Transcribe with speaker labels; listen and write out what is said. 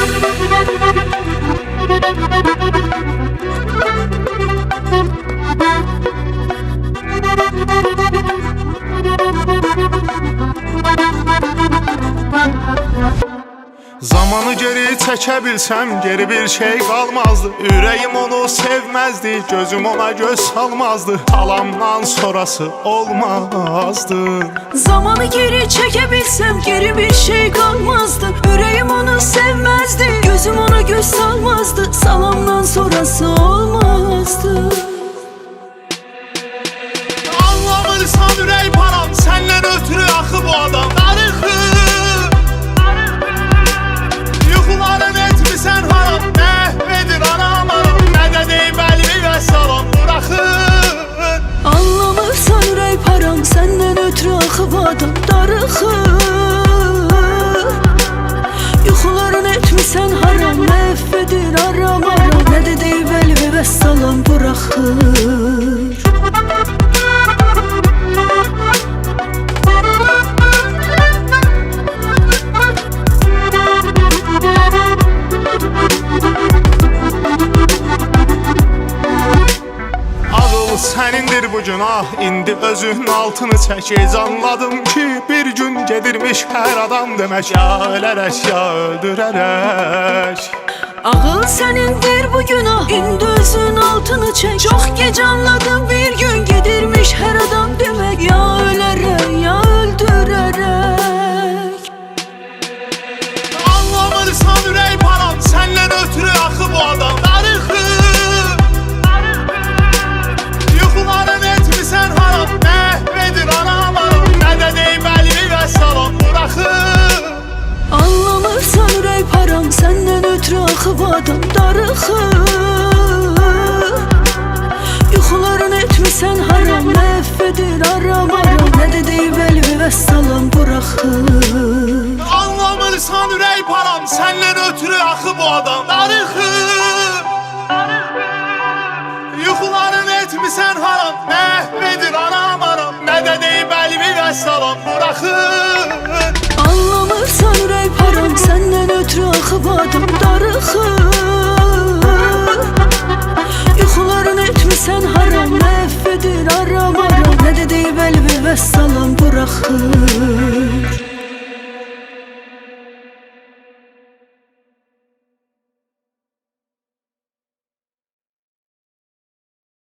Speaker 1: Thank you. Zamanı geri çekebilsem geri bir şey kalmazdı. Yüreğim onu sevmezdi gözüm ona göz salmazdı. Halamdan sonrası olmazdı.
Speaker 2: Zamanı geri çekebilsem geri bir şey kalmazdı. Yüreğim onu sevmezdi Gözüm ona göz salmazdı. Salamdan sonrası olmazdı.
Speaker 1: Anlamırsan ürək param Səndən ötürü axı bu adam. Darıxı
Speaker 2: ürək param Səndən ötürü axıb adam darıxır Yuxuların etmisən haram Məhv edir aram aram Nə də deyib əlvi və salam buraxır
Speaker 1: sənindir bu gün ah indi özün altını çəkiz Anladım ki bir gün gedirmiş hər adam demək Ya ölərək ya öldürərək
Speaker 2: Ağıl sənindir bu günah. İndi özün altını çək Çox gec anladım bir axıb adam darıxır Yuxuların etmisən haram Məhv edir aram aram. Nə də deyib əlvi və salam buraxır
Speaker 1: Anlamırsan ürək param Səndən ötürü axı bu adam. Darıxı. Yuxuların etmisən haram Məhv edir anam anam Mədəd ey bəlvi və salam buraxır
Speaker 2: Anlamırsan ürək param Səndən ötürü axıb adam darıxır Yuxuların etmisən haram Məhv edir aram aram. Nə də deyib əlvi və salam buraxır